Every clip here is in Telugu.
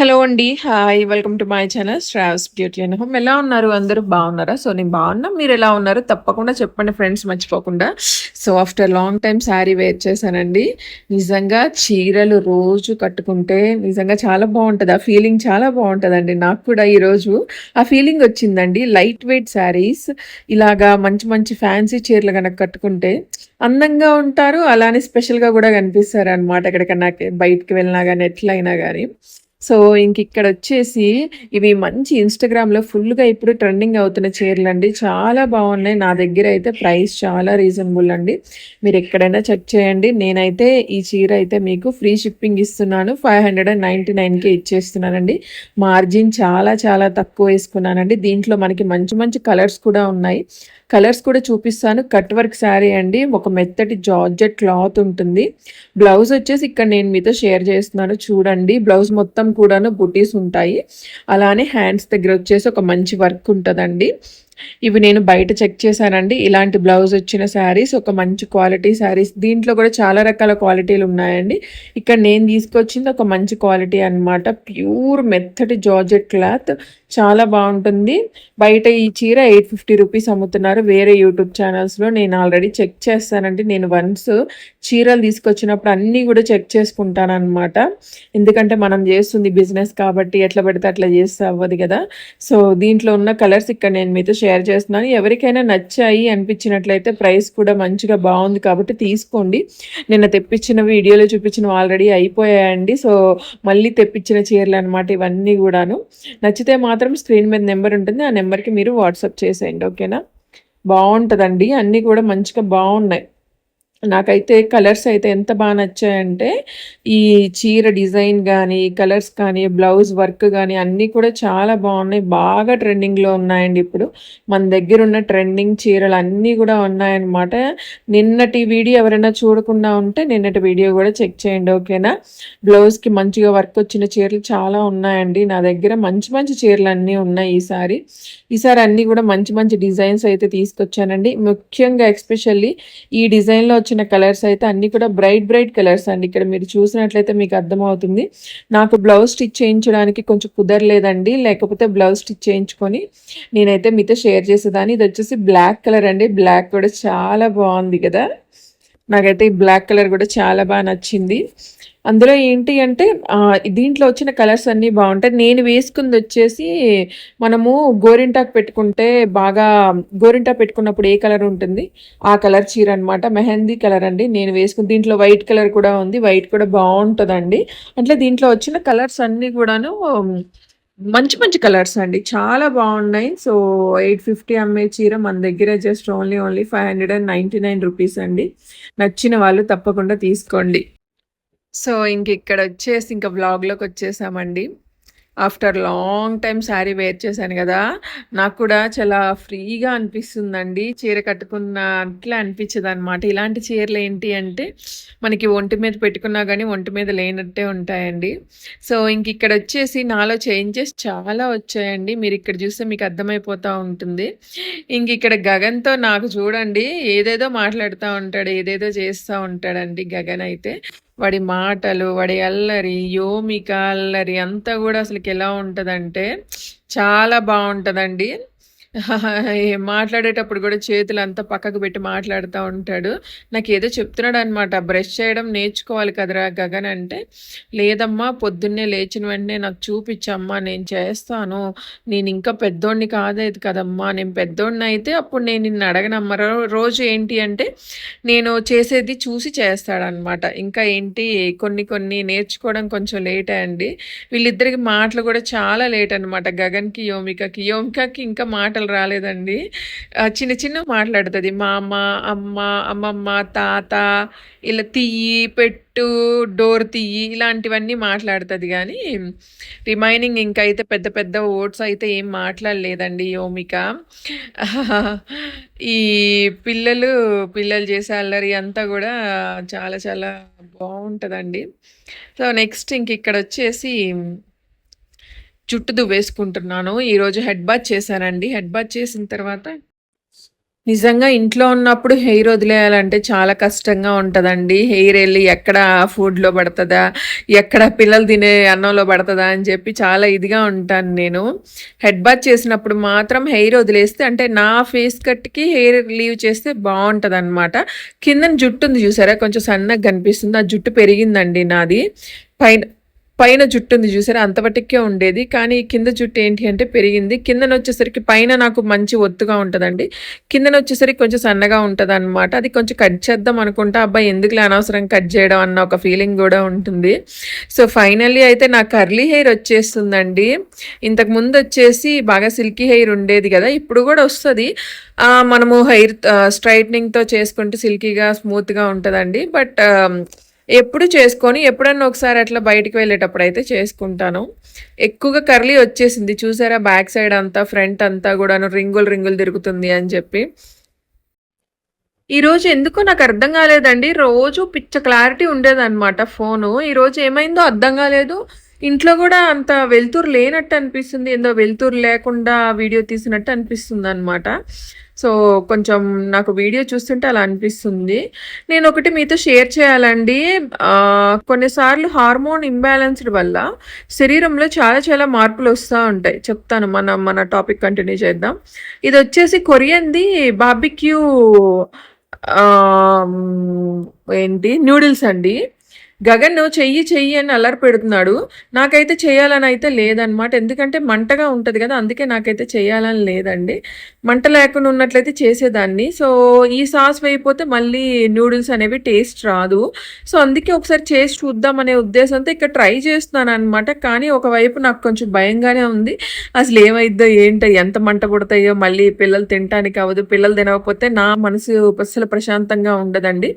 హలో అండి. Hi. Welcome to my channel Sravs beauty and home. ఎలా ఉన్నారు? అందరూ బాగున్నారా? సో, నేను బాగున్నా. ఎలా ఉన్నారు? తప్పకుండా చెప్పండి ఫ్రెండ్స్ మర్చిపోకుండా. So, after long time sari wear చేశానండి. నిజంగా చీరలు రోజు కట్టుకుంటే నిజంగా చాలా బాగుంటుంది ఆ ఫీలింగ్ చాలా బాగుంటుందండి నాకు కూడా ఈరోజు ఆ ఫీలింగ్ వచ్చిందండి. లైట్ వెయిట్ శారీస్ ఇలాగా మంచి మంచి ఫ్యాన్సీ చీరలు కనుక కట్టుకుంటే అందంగా ఉంటారు. అలానే స్పెషల్‌గా కూడా కనిపిస్తారు అనమాట ఎక్కడికన్నా బయటికి వెళ్ళినా కానీ ఎట్లయినా కానీ సో, ఇంక ఇక్కడ వచ్చేసి ఇవి మంచి ఇన్‌స్టాగ్రామ్‌లో ఫుల్‌గా ఇప్పుడు ట్రెండింగ్ అవుతున్న చీరలు అండి చాలా బాగున్నాయి. నా దగ్గర అయితే ప్రైస్ చాలా రీజనబుల్ అండి. మీరు ఎక్కడైనా చెక్ చేయండి. నేనైతే ఈ చీర అయితే మీకు ఫ్రీ షిప్పింగ్ ఇస్తున్నాను. 599కే ఇచ్చేస్తున్నానండి. మార్జిన్ చాలా చాలా తక్కువ వేసుకున్నానండి దీంట్లో మనకి మంచి మంచి కలర్స్ కూడా ఉన్నాయి. కలర్స్ కూడా చూపిస్తాను. కట్ వర్క్ శారీ అండి. ఒక మెత్తటి జార్జెట్ క్లాత్ ఉంటుంది. బ్లౌజ్ వచ్చేసి ఇక్కడ నేను మీతో షేర్ చేస్తున్నాను చూడండి. బ్లౌజ్ మొత్తం కూడాను బుటీస్ ఉంటాయి. అలానే హ్యాండ్స్ దగ్గర వచ్చేసి ఒక మంచి వర్క్ ఉంటదండి. ఇవి నేను బయట చెక్ చేశానండి. ఇలాంటి బ్లౌజ్ వచ్చిన శారీస్ ఒక మంచి క్వాలిటీ శారీస్. దీంట్లో కూడా చాలా రకాల క్వాలిటీలు ఉన్నాయండి. ఇక్కడ నేను తీసుకొచ్చింది ఒక మంచి క్వాలిటీ అనమాట. ప్యూర్ మెత్తటి జార్జెట్ క్లాత్ చాలా బాగుంటుంది. బయట ఈ చీర 850 రూపీస్ అమ్ముతున్నారు. వేరే యూట్యూబ్ ఛానల్స్‌లో నేను ఆల్రెడీ చెక్ చేస్తానండి. నేను వన్స్ చీరలు తీసుకొచ్చినప్పుడు అన్నీ కూడా చెక్ చేసుకుంటాననమాట. ఎందుకంటే మనం చేస్తుంది బిజినెస్ కాబట్టి ఎట్లా పడితే అట్లా చేస్తే అవ్వదు కదా! సో, దీంట్లో ఉన్న కలర్స్ ఇక్కడ నేను మీతో షేర్ చేస్తున్నాను. ఎవరికైనా నచ్చాయి అనిపించినట్లయితే ప్రైస్ కూడా మంచిగా బాగుంది కాబట్టి తీసుకోండి. నిన్న తెప్పించిన వీడియోలో చూపించినవి ఆల్రెడీ అయిపోయాయండి. సో, మళ్ళీ తెప్పించిన చీరలు అనమాట ఇవన్నీ కూడాను నచ్చితే మాత్రం స్క్రీన్ మీద నెంబర్ ఉంటుంది. ఆ నెంబర్‌కి మీరు వాట్సాప్ చేసేయండి. ఓకేనా? బాగుంటుందండి అన్నీ కూడా మంచిగా బాగున్నాయి నాకైతే కలర్స్ అయితే ఎంత బాగా నచ్చాయంటే ఈ చీర డిజైన్ కానీ కలర్స్ కానీ, బ్లౌజ్ వర్క్ కానీ అన్నీ కూడా చాలా బాగున్నాయి. బాగా ట్రెండింగ్‌లో ఉన్నాయండి ఇప్పుడు. మన దగ్గర ఉన్న ట్రెండింగ్ చీరలు అన్నీ కూడా ఉన్నాయన్నమాట. నిన్నటి వీడియో ఎవరైనా చూడకుండా ఉంటే నిన్నటి వీడియో కూడా చెక్ చేయండి. ఓకేనా? బ్లౌజ్‌కి మంచిగా వర్క్ వచ్చిన చీరలు చాలా ఉన్నాయండి. నా దగ్గర మంచి మంచి చీరలు అన్నీ ఉన్నాయి ఈసారి. ఈసారి అన్నీ కూడా మంచి మంచి డిజైన్స్ అయితే తీసుకొచ్చానండి. ముఖ్యంగా ఎక్స్పెషల్లీ ఈ డిజైన్‌లో వచ్చిన కలర్స్ అయితే అన్నీ కూడా బ్రైట్ బ్రైట్ కలర్స్ అండి. ఇక్కడ మీరు చూసినట్లయితే మీకు అర్థమవుతుంది. నాకు బ్లౌజ్ స్టిచ్ చేయించడానికి కొంచెం కుదరలేదండి. లేకపోతే బ్లౌజ్ స్టిచ్ చేయించుకొని నేనైతే మీతో షేర్ చేసేదాన్ని. ఇది వచ్చేసి బ్లాక్ కలర్ అండి. బ్లాక్ కూడా చాలా బాగుంది కదా! నాకైతే ఈ బ్లాక్ కలర్ కూడా చాలా బాగా నచ్చింది. అందులో ఏంటి అంటే దీంట్లో వచ్చిన కలర్స్ అన్నీ బాగుంటాయి నేను వేసుకుంది వచ్చేసి మనము గోరింటాకు పెట్టుకుంటే బాగా గోరింటా పెట్టుకున్నప్పుడు ఏ కలర్ ఉంటుంది? ఆ కలర్ చీర అనమాట. మెహందీ కలర్ అండి. నేను వేసుకుంది దీంట్లో వైట్ కలర్ కూడా ఉంది. వైట్ కూడా బాగుంటుందండి అంటే దీంట్లో వచ్చిన కలర్స్ అన్నీ కూడాను మంచి మంచి కలర్స్ అండి. చాలా బాగున్నాయి సో, 850 అమ్మే చీర మన దగ్గర జస్ట్ ఓన్లీ ఓన్లీ 599 రూపీస్ అండి. నచ్చిన వాళ్ళు తప్పకుండా తీసుకోండి. సో, ఇంక ఇక్కడ వచ్చేసి ఇంక వ్లాగ్‌లోకొచ్చేసామండి. After long time sari wear చేశాను కదా నాకు కూడా చాలా ఫ్రీగా అనిపిస్తుందండి. చీర కట్టుకున్న అట్లా అనిపించదు అనమాట ఇలాంటి చీరలు ఏంటి అంటే మనకి ఒంటి మీద పెట్టుకున్నా కానీ ఒంటి మీద లేనట్టే ఉంటాయండి. సో, ఇంక ఇక్కడ వచ్చేసి నాలో చేంజెస్ చాలా వచ్చాయండి. మీరు ఇక్కడ చూస్తే మీకు అర్థమైపోతూ ఉంటుంది. ఇంకిక్కడ గగన్‌తో నాకు చూడండి ఏదేదో మాట్లాడుతూ ఉంటాడు. ఏదేదో చేస్తూ ఉంటాడండి గగన్ అయితే. వాడి మాటలు, వాడి అల్లరి, యోమిక అల్లరి అంతా కూడా అసలుకి ఎలా ఉంటుందంటే చాలా బాగుంటుందండి. మాట్లాడేటప్పుడు కూడా చేతులు అంతా పక్కకు పెట్టి మాట్లాడుతూ ఉంటాడు. నాకు ఏదో చెప్తున్నాడనమాట. బ్రష్ చేయడం నేర్చుకోవాలి కదరా గగన్ అంటే, లేదమ్మా పొద్దున్నే లేచిన వెంటనే నాకు చూపించమ్మా నేను చేస్తాను. నేను ఇంకా పెద్దోడిని కాదేది కదమ్మా! నేను పెద్దోడిని అయితే అప్పుడు నేను నిన్ను అడగనమ్మా. రోజు ఏంటి అంటే నేను చేసేది చూసి చేస్తాడనమాట. ఇంకా ఏంటి కొన్ని కొన్ని నేర్చుకోవడం కొంచెం లేటే అండి. వీళ్ళిద్దరికి మాటలు కూడా చాలా లేట్ అనమాట. గగన్‌కి, యోమికకి. యోమికకి ఇంకా మాట మాటలు రాలేదండి. చిన్న చిన్న మాట్లాడుతుంది మామ, అమ్మ, అమ్మమ్మ, తాత ఇలా తియ్యి, పెట్టు, డోర్ తియ్యి ఇలాంటివన్నీ మాట్లాడుతుంది కానీ రిమైనింగ్ ఇంకైతే పెద్ద పెద్ద ఓట్స్ అయితే ఏం మాట్లాడలేదండి యోమిక. ఈ పిల్లలు, పిల్లలు చేసే అల్లరి అంతా కూడా చాలా చాలా బాగుంటుందండి సో, నెక్స్ట్ ఇంకిక్కడొచ్చేసి జుట్టు దువ్వేసుకుంటున్నాను. ఈరోజు హెడ్ బాత్ చేశానండి. హెడ్ బాత్ చేసిన తర్వాత నిజంగా ఇంట్లో ఉన్నప్పుడు హెయిర్ వదిలేయాలంటే చాలా కష్టంగా ఉంటుందండి హెయిర్ వెళ్ళి ఎక్కడ ఫుడ్‌లో పడుతుందా ఎక్కడ పిల్లలు తినే అన్నంలో పడుతుందా అని చెప్పి చాలా ఇదిగా ఉంటాను నేను. హెడ్ బాత్ చేసినప్పుడు మాత్రం హెయిర్ వదిలేస్తే అంటే నా ఫేస్ కట్‌కి హెయిర్ లీవ్ చేస్తే బావుంటదనమాట. కిందన జుట్టు ఉంది చూసారా? కొంచెం సన్నగా కనిపిస్తుంది. ఆ జుట్టు పెరిగిందండి నాది. పైన పైన జుట్టు ఉంది చూసారా? అంతవటికే ఉండేది. కానీ కింద జుట్టు ఏంటి అంటే పెరిగింది. కిందన వచ్చేసరికి పైన నాకు మంచి ఒత్తుగా ఉంటుందండి. కిందన వచ్చేసరికి కొంచెం సన్నగా ఉంటుంది అనమాట అది కొంచెం కట్ చేద్దాం అనుకుంటా అబ్బాయి ఎందుకులే అనవసరం కట్ చేయడం అన్న ఒక ఫీలింగ్ కూడా ఉంటుంది. సో ఫైనల్లీ అయితే నా కర్లీ హెయిర్ వచ్చేస్తుందండి. ఇంతకు ముందు వచ్చేసి బాగా సిల్కీ హెయిర్ ఉండేది కదా ఇప్పుడు కూడా వస్తుంది. మనము హెయిర్ స్ట్రైట్నింగ్తో చేసుకుంటే సిల్కీగా స్మూత్గా ఉంటుందండి. బట్ ఎప్పుడు చేసుకొని ఎప్పుడన్నా ఒకసారి అట్లా బయటికి వెళ్ళేటప్పుడు అయితే చేసుకుంటాను. ఎక్కువగా కర్లీ వచ్చేసింది. చూసారా? బ్యాక్ సైడ్ అంతా ఫ్రంట్ అంతా కూడాను రింగులు రింగులు తిరుగుతుంది అని చెప్పి. ఈరోజు ఎందుకో నాకు అర్థం కాలేదండి. రోజు పిచ్చ క్లారిటీ ఉండేదన్నమాట ఫోను. ఈరోజు ఏమైందో అర్థం కాలేదు. ఇంట్లో కూడా అంత వెలుతురు లేనట్టు అనిపిస్తుంది. ఏందో వెలుతురు లేకుండా వీడియో తీసినట్టు అనిపిస్తుంది అనమాట సో కొంచెం నాకు వీడియో చూస్తుంటే అలా అనిపిస్తుంది. నేను ఒకటి మీతో షేర్ చేయాలండి. కొన్నిసార్లు హార్మోన్ ఇంబ్యాలెన్స్డ్ వల్ల శరీరంలో చాలా చాలా మార్పులు వస్తూ ఉంటాయి. చెప్తాను మనం మన టాపిక్ కంటిన్యూ చేద్దాం. ఇది వచ్చేసి కొరియన్ది బాబిక్యూ ఏంటి? న్యూడిల్స్ అండి. గగన్ చెయ్యి చెయ్యి అని అల్లరి పెడుతున్నాడు. నాకైతే చేయాలని అయితే లేదనమాట ఎందుకంటే మంటగా ఉంటుంది కదా అందుకే నాకైతే చేయాలని లేదండి. మంట లేకుండా ఉన్నట్లయితే చేసేదాన్ని. సో ఈ సాస్ వేయిపోతే మళ్ళీ నూడిల్స్ అనేవి టేస్ట్ రాదు. సో అందుకే ఒకసారి చేసి చూద్దాం అనే ఉద్దేశంతో ఇక్కడ ట్రై చేస్తున్నాను అనమాట కానీ ఒకవైపు నాకు కొంచెం భయంగానే ఉంది. అసలు ఏమైద్దో ఏంటో ఎంత మంట పుడతాయో మళ్ళీ పిల్లలు తినటానికి అవ్వదు. పిల్లలు తినకపోతే నా మనసు అసలు ప్రశాంతంగా ఉండదండి.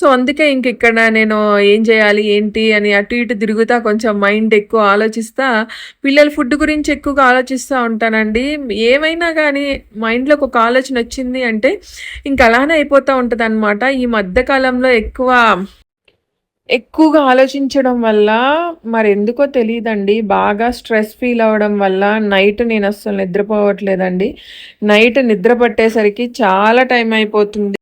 సో అందుకే ఇంక ఇక్కడ నేను ఏం చేయాలి ఏంటి అని అటు ఇటు తిరుగుతా కొంచెం మైండ్ ఎక్కువ ఆలోచిస్తా. పిల్లల ఫుడ్ గురించి ఎక్కువగా ఆలోచిస్తూ ఉంటానండి. ఏమైనా కానీ మైండ్లోకి ఒక ఆలోచన వచ్చింది అంటే ఇంక అలానే అయిపోతూ ఉంటుంది అనమాట ఈ మధ్యకాలంలో ఎక్కువ ఎక్కువగా ఆలోచించడం వల్ల మరి ఎందుకో తెలియదండి. బాగా స్ట్రెస్ ఫీల్ అవ్వడం వల్ల నైట్ నేను అస్సలు నిద్రపోవట్లేదండి. నైట్ నిద్ర పట్టేసరికి చాలా టైం అయిపోతుంది.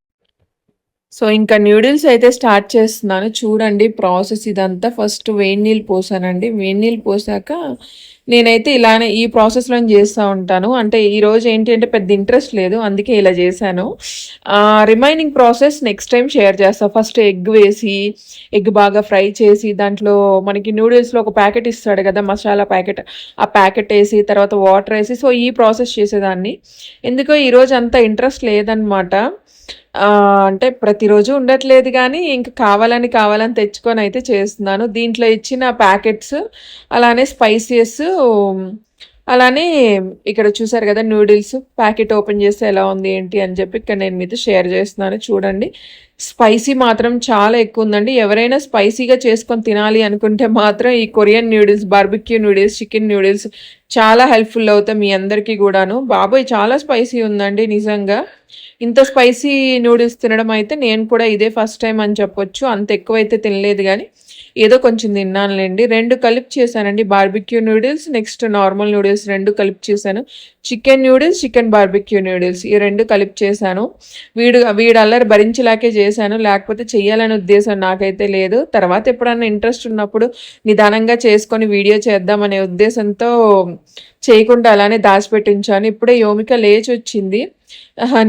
సో ఇంకా న్యూడిల్స్ అయితే స్టార్ట్ చేస్తున్నాను. చూడండి ప్రాసెస్ ఇదంతా. ఫస్ట్ వేడి నీళ్ళు పోసానండి. వేడి నీళ్ళు పోసాక నేనైతే ఇలానే ఈ ప్రాసెస్లో చేస్తూ ఉంటాను. అంటే ఈరోజు ఏంటి అంటే పెద్ద ఇంట్రెస్ట్ లేదు. అందుకే ఇలా చేశాను. Remaining process next time share చేస్తాను ఫస్ట్ ఎగ్ వేసి ఎగ్ బాగా ఫ్రై చేసి దాంట్లో మనకి నూడిల్స్లో ఒక ప్యాకెట్ ఇస్తాడు కదా మసాలా ప్యాకెట్ ఆ ప్యాకెట్ వేసి తర్వాత వాటర్ వేసి సో ఈ ప్రాసెస్ చేసేదాన్ని. ఎందుకో ఈరోజు అంత ఇంట్రెస్ట్ లేదనమాట అంటే ప్రతిరోజు ఉండట్లేదు కానీ ఇంక కావాలని కావాలని తెచ్చుకొని అయితే చేస్తున్నాను. దీంట్లో ఇచ్చిన ప్యాకెట్స్ అలానే స్పైసెస్ అలానే ఇక్కడ చూసారు కదా నూడిల్స్ ప్యాకెట్ ఓపెన్ చేస్తే ఎలా ఉంది ఏంటి అని చెప్పి ఇక్కడ నేను మీతో షేర్ చేస్తున్నాను. చూడండి స్పైసీ మాత్రం చాలా ఎక్కువ ఉందండి. ఎవరైనా స్పైసీగా చేసుకొని తినాలి అనుకుంటే మాత్రం ఈ Korean noodles barbecue noodles chicken noodles చాలా హెల్ప్ఫుల్ అవుతాయి మీ అందరికీ కూడాను. బాబోయ్ చాలా స్పైసీ ఉందండి నిజంగా. ఇంత స్పైసీ నూడిల్స్ తినడం అయితే నేను కూడా ఇదే ఫస్ట్ టైం అని చెప్పొచ్చు. అంత ఎక్కువైతే తినలేదు కానీ ఏదో కొంచెం తిన్నానులేండి. రెండు కలిపి చేశానండి barbecue noodles next normal noodles రెండు కలిపి చేశాను. Chicken noodles chicken barbecue noodles ఈ రెండు కలిపి చేశాను. వీడు వీడు అల్లరి భరించలేకే చేశాను. లేకపోతే చేయాలనే ఉద్దేశం నాకైతే లేదు. తర్వాత ఎప్పుడన్నా ఇంట్రెస్ట్ ఉన్నప్పుడు నిదానంగా చేసుకొని వీడియో చేద్దామనే ఉద్దేశంతో చేయకుండా అలానే దాచిపెట్టించాను. ఇప్పుడే యోమిక లేచి వచ్చింది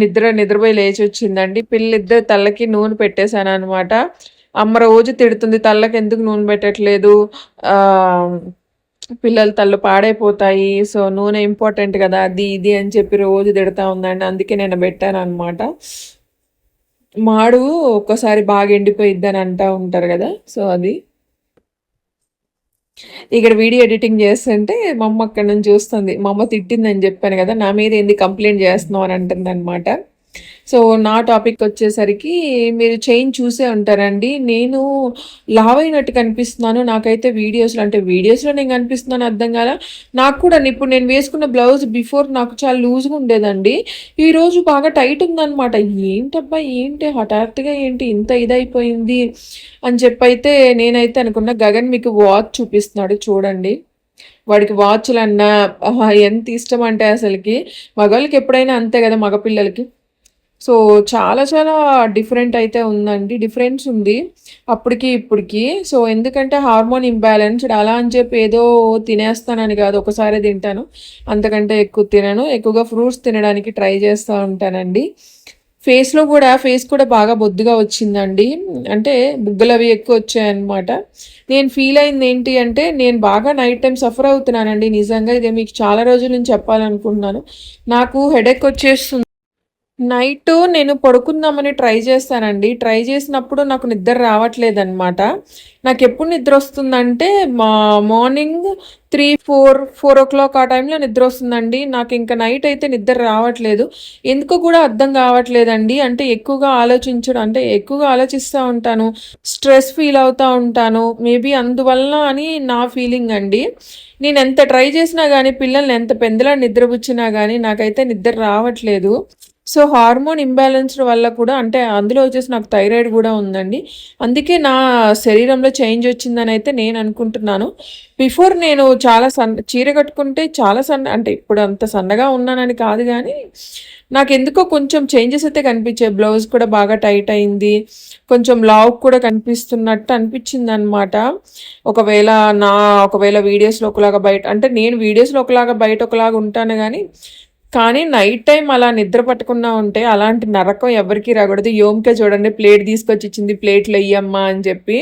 నిద్ర నిద్రపోయి లేచి వచ్చిందండి పిల్లిద్దరు తల్లకి నూనె పెట్టేశాను అనమాట అమ్మ రోజు తిడుతుంది తల్లకి ఎందుకు నూనె పెట్టట్లేదు? పిల్లలు తల్లు పాడైపోతాయి సో నూనె ఇంపార్టెంట్ కదా అది ఇది అని చెప్పి రోజు తిడతా ఉందండి. అందుకే నేను పెట్టాను అనమాట మాడు ఒక్కసారి బాగా ఎండిపోయిద్ది అని అంటూ ఉంటారు కదా సో అది. ఇక్కడ వీడియో ఎడిటింగ్ చేస్తుంటే మా అమ్మ అక్కడ నుంచి చూస్తుంది మా అమ్మ తిట్టిందని చెప్పాను కదా నా మీద ఏంది కంప్లైంట్ చేస్తున్నావు? అని అంటుంది అనమాట సో నా టాపిక్ వచ్చేసరికి మీరు చైన్ చూసే ఉంటారండి. నేను లావ్ అయినట్టు కనిపిస్తున్నాను. నాకైతే వీడియోస్లో అంటే వీడియోస్లో నేను కనిపిస్తున్నాను అర్థం కదా నాకు కూడా ఇప్పుడు నేను వేసుకున్న బ్లౌజ్ బిఫోర్ నాకు చాలా లూజ్గా ఉండేదండి. ఈరోజు బాగా టైట్ ఉందనమాట ఏంటబ్బా ఏంటి? హఠాత్తుగా ఏంటి? ఇంత ఇదైపోయింది? అని చెప్పైతే నేనైతే అనుకున్న గగన్ మీకు వాచ్ చూపిస్తున్నాడు చూడండి. వాడికి వాచ్లు అన్నా ఎంత ఇష్టం అంటే అసలుకి? మగవాళ్ళకి ఎప్పుడైనా అంతే కదా మగపిల్లలకి. సో చాలా చాలా డిఫరెంట్ అయితే ఉందండి. డిఫరెన్స్ ఉంది. అప్పటికి ఇప్పటికి. సో ఎందుకంటే హార్మోన్ ఇంబ్యాలెన్స్డ్ అలా అని చెప్పి ఏదో తినేస్తానని కాదు. ఒకసారి తింటాను. అంతకంటే ఎక్కువ తినను. ఎక్కువగా ఫ్రూట్స్ తినడానికి ట్రై చేస్తూ ఉంటానండి. ఫేస్లో కూడా ఫేస్ కూడా బాగా బొద్దుగా వచ్చిందండి. అంటే బుగ్గలు అవి ఎక్కువ వచ్చాయన్నమాట. నేను ఫీల్ అయింది ఏంటి అంటే నేను బాగా నైట్ టైం సఫర్ అవుతున్నానండి. నిజంగా ఇదే మీకు చాలా రోజుల నుంచి చెప్పాలనుకుంటున్నాను. నాకు హెడేక్ వచ్చేస్తుంది. నైట్ నేను పడుకుందామని ట్రై చేస్తానండి ట్రై చేసినప్పుడు నాకు నిద్ర రావట్లేదన్నమాట. నాకు ఎప్పుడు నిద్ర వస్తుందంటే మా morning three four four o'clock ఆ టైంలో నిద్ర వస్తుందండి. నాకు ఇంకా నైట్ అయితే నిద్ర రావట్లేదు. ఎందుకు కూడా అర్థం కావట్లేదండి. అంటే ఎక్కువగా ఆలోచించడం అంటే ఎక్కువగా ఆలోచిస్తూ ఉంటాను. స్ట్రెస్ ఫీల్ అవుతూ ఉంటాను. మేబీ అందువల్ల అని నా ఫీలింగ్ అండి. నేను ఎంత ట్రై చేసినా కానీ పిల్లల్ని ఎంత పెందలా నిద్రపుచ్చినా కానీ నాకైతే నిద్ర రావట్లేదు. సో హార్మోన్ ఇంబ్యాలెన్స్ వల్ల కూడా అంటే అందులో వచ్చేసి నాకు థైరాయిడ్ కూడా ఉందండి. అందుకే నా శరీరంలో చేంజ్ వచ్చిందని అయితే నేను అనుకుంటున్నాను. బిఫోర్ నేను చాలా సన్న చీర కట్టుకుంటే చాలా సన్న అంటే ఇప్పుడు అంత సన్నగా ఉన్నానని కాదు కానీ నాకు ఎందుకో కొంచెం చేంజెస్ అయితే కనిపించాయి. బ్లౌజ్ కూడా బాగా టైట్ అయింది. కొంచెం లావ్ కూడా కనిపిస్తున్నట్టు అనిపించింది అనమాట ఒకవేళ నా ఒకవేళ వీడియోస్లో ఒకలాగా బయట అంటే నేను వీడియోస్లో ఒకలాగా బయట ఒకలాగా ఉంటాను కానీ కానీ నైట్ టైం అలా నిద్ర పట్టకుండా ఉంటే అలాంటి నరకం ఎవరికి రాకూడదు. యోమిక చూడండి ప్లేట్ తీసుకొచ్చి ఇచ్చింది ప్లేట్లు వెయ్యమ్మా అని చెప్పి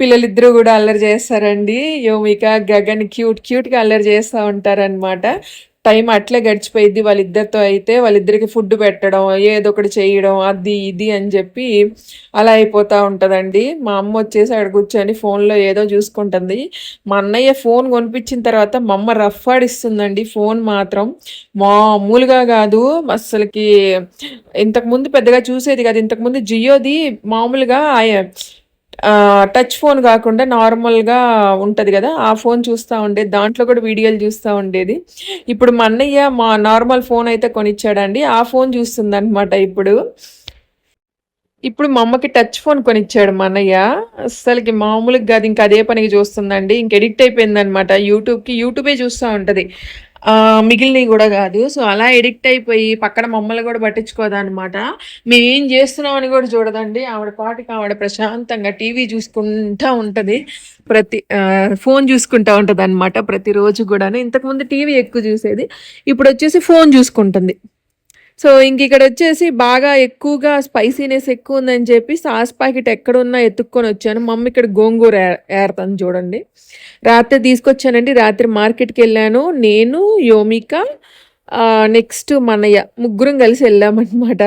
పిల్లలిద్దరూ కూడా అల్లరి చేస్తారండి. యోమిక గగన్ క్యూట్ క్యూట్గా అల్లరి చేస్తూ ఉంటారనమాట టైం అట్లే గడిచిపోయింది వాళ్ళిద్దరితో అయితే వాళ్ళిద్దరికి ఫుడ్ పెట్టడం ఏదో ఒకటి చేయడం అది ఇది అని చెప్పి అలా అయిపోతూ ఉంటుందండి. మా అమ్మ వచ్చేసి అక్కడ కూర్చొని ఫోన్లో ఏదో చూసుకుంటుంది. మా అన్నయ్య ఫోన్ కొనిపించిన తర్వాత మా అమ్మ రఫ్ ఆడిస్తుందండి ఫోన్ మాత్రం. మామూలుగా కాదు అసలుకి ఇంతకుముందు పెద్దగా చూసేది కాదు. ఇంతకుముందు జియోది మామూలుగా టచ్ ఫోన్ కాకుండా నార్మల్గా ఉంటుంది కదా ఆ ఫోన్ చూస్తూ ఉండేది. దాంట్లో కూడా వీడియోలు చూస్తూ ఉండేది. ఇప్పుడు మా అన్నయ్య మా నార్మల్ ఫోన్ అయితే కొనిచ్చాడండి. ఆ ఫోన్ చూస్తుందనమాట ఇప్పుడు. ఇప్పుడు మా అమ్మకి టచ్ ఫోన్ కొనిచ్చాడు మా అన్నయ్య. అసలుకి మామూలుగా కాదు. ఇంకా అదే పనికి చూస్తుందండి. ఇంక ఎడిక్ట్ అయిపోయిందనమాట యూట్యూబ్కి యూట్యూబే చూస్తూ ఉంటుంది. మిగిలినవి కూడా కాదు. సో అలా ఎడిక్ట్ అయిపోయి పక్కన మమ్మల్ని కూడా పట్టించుకోదనమాట మేమేం చేస్తున్నామని చేస్తున్నాం అని కూడా చూడదండి. ఆవిడ పాటికి ఆవిడ ప్రశాంతంగా టీవీ చూసుకుంటా ఉంటుంది. ప్రతి ఫోన్ చూసుకుంటా ఉంటుంది అనమాట ప్రతిరోజు కూడాను. ఇంతకుముందు టీవీ ఎక్కువ చూసేది. ఇప్పుడు వచ్చేసి ఫోన్ చూసుకుంటుంది. సో ఇంక ఇక్కడ వచ్చేసి బాగా ఎక్కువగా స్పైసీనెస్ ఎక్కువ ఉందని చెప్పి సాస్ ప్యాకెట్ ఎక్కడున్నా ఎత్తుక్కొని వచ్చాను. మమ్మీ ఇక్కడ గోంగూర ఏరతాను చూడండి. రాత్రి తీసుకొచ్చానండి. రాత్రి మార్కెట్కి వెళ్ళాను. నేను యోమిక నెక్స్ట్ మనయ్య ముగ్గురం కలిసి వెళ్ళామన్నమాట.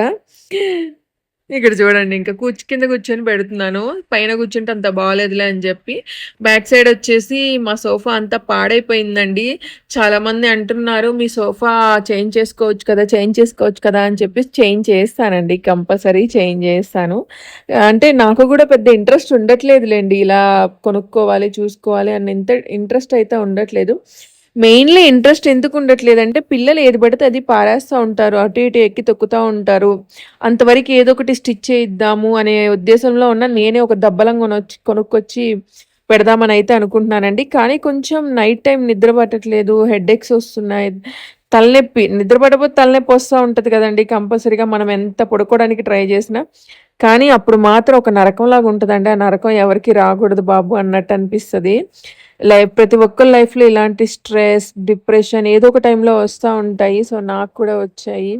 ఇక్కడ చూడండి ఇంకా కూర్చు కింద కూర్చొని పెడుతున్నాను. పైన కూర్చుంటే అంత బాగాలేదులే అని చెప్పి. బ్యాక్ సైడ్ వచ్చేసి మా సోఫా అంతా పాడైపోయిందండి. చాలామంది అంటున్నారు మీ సోఫా చేంజ్ చేసుకోవచ్చు కదా చేంజ్ చేసుకోవచ్చు కదా అని చెప్పి చేంజ్ చేస్తానండి. కంపల్సరీ చేంజ్ చేస్తాను. అంటే నాకు కూడా పెద్ద ఇంట్రెస్ట్ ఉండట్లేదులేండి. ఇలా కొనుక్కోవాలి చూసుకోవాలి అని ఇంత ఇంట్రెస్ట్ అయితే ఉండట్లేదు. మెయిన్లీ ఇంట్రెస్ట్ ఎందుకు ఉండట్లేదంటే పిల్లలు ఏది పడితే అది పారేస్తూ ఉంటారు. అటు ఇటు ఎక్కి తొక్కుతూ ఉంటారు. అంతవరకు ఏదో ఒకటి స్టిచ్ చేయిద్దాము అనే ఉద్దేశంలో ఉన్న నేనే ఒక దబ్బలం కొనొచ్చి కొనుక్కొచ్చి పెడదామని అయితే అనుకుంటున్నానండి. కానీ కొంచెం నైట్ టైం నిద్ర పట్టట్లేదు హెడ్ ఎక్స్ వస్తున్నాయి. తలనొప్పి నిద్ర తలనొప్పి వస్తూ ఉంటుంది కదండి. కంపల్సరీగా మనం ఎంత పడుకోవడానికి ట్రై చేసినా. కానీ అప్పుడు మాత్రం ఒక నరకంలాగా ఉంటుందండి. ఆ నరకం ఎవరికి రాకూడదు బాబు అన్నట్టు అనిపిస్తుంది. లైఫ్ ప్రతి ఒక్కరి లైఫ్లో ఇలాంటి స్ట్రెస్ డిప్రెషన్ ఏదో ఒక టైంలో వస్తూ ఉంటాయి. సో నాకు కూడా వచ్చాయి.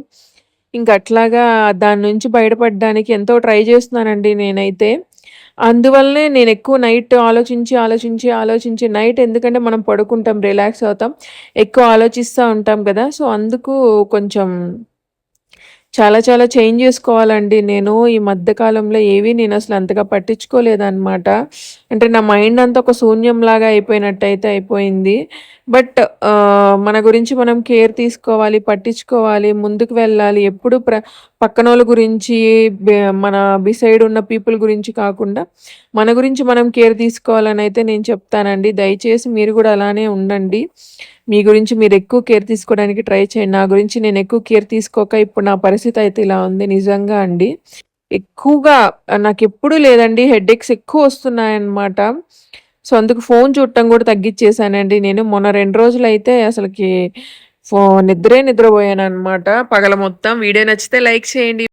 ఇంకా అట్లాగా దాని నుంచి బయటపడడానికి ఎంతో ట్రై చేస్తున్నానండి నేనైతే. అందువల్లనే నేను ఎక్కువ నైట్ ఆలోచించి ఆలోచించి ఆలోచించి నైట్ ఎందుకంటే మనం పడుకుంటాం రిలాక్స్ అవుతాం ఎక్కువ ఆలోచిస్తూ ఉంటాం కదా. సో అందుకు కొంచెం చాలా చాలా చేంజ్ చేసుకోవాలండి. నేను ఈ మధ్యకాలంలో ఏవి నేను అసలు అంతగా పట్టించుకోలేదన్నమాట. అంటే నా మైండ్ అంతా ఒక శూన్యంలాగా అయిపోయినట్టయితే అయిపోయింది. బట్ మన గురించి మనం కేర్ తీసుకోవాలి పట్టించుకోవాలి ముందుకు వెళ్ళాలి. ఎప్పుడు ప్ర పక్కనోళ్ళ గురించి మన బిసైడ్ ఉన్న పీపుల్ గురించి కాకుండా మన గురించి మనం కేర్ తీసుకోవాలని అయితే నేను చెప్తానండి. దయచేసి మీరు కూడా అలానే ఉండండి. మీ గురించి మీరు ఎక్కువ కేర్ తీసుకోవడానికి ట్రై చేయండి. నా గురించి నేను ఎక్కువ కేర్ తీసుకోక ఇప్పుడు నా పరిస్థితి అయితే ఇలా ఉంది. నిజంగా అండి. ఎక్కువగా నాకు ఎప్పుడు లేదండి హెడేక్స్ ఎక్కువ వస్తున్నాయన్నమాట. సో అందుకు ఫోన్ చూడటం కూడా తగ్గించేసానండి నేను మొన్న రెండు రోజులు అయితే అసలుకి ఫో నిద్రే నిద్రపోయాను అనమాట పగల మొత్తం వీడియో నచ్చితే లైక్ చేయండి.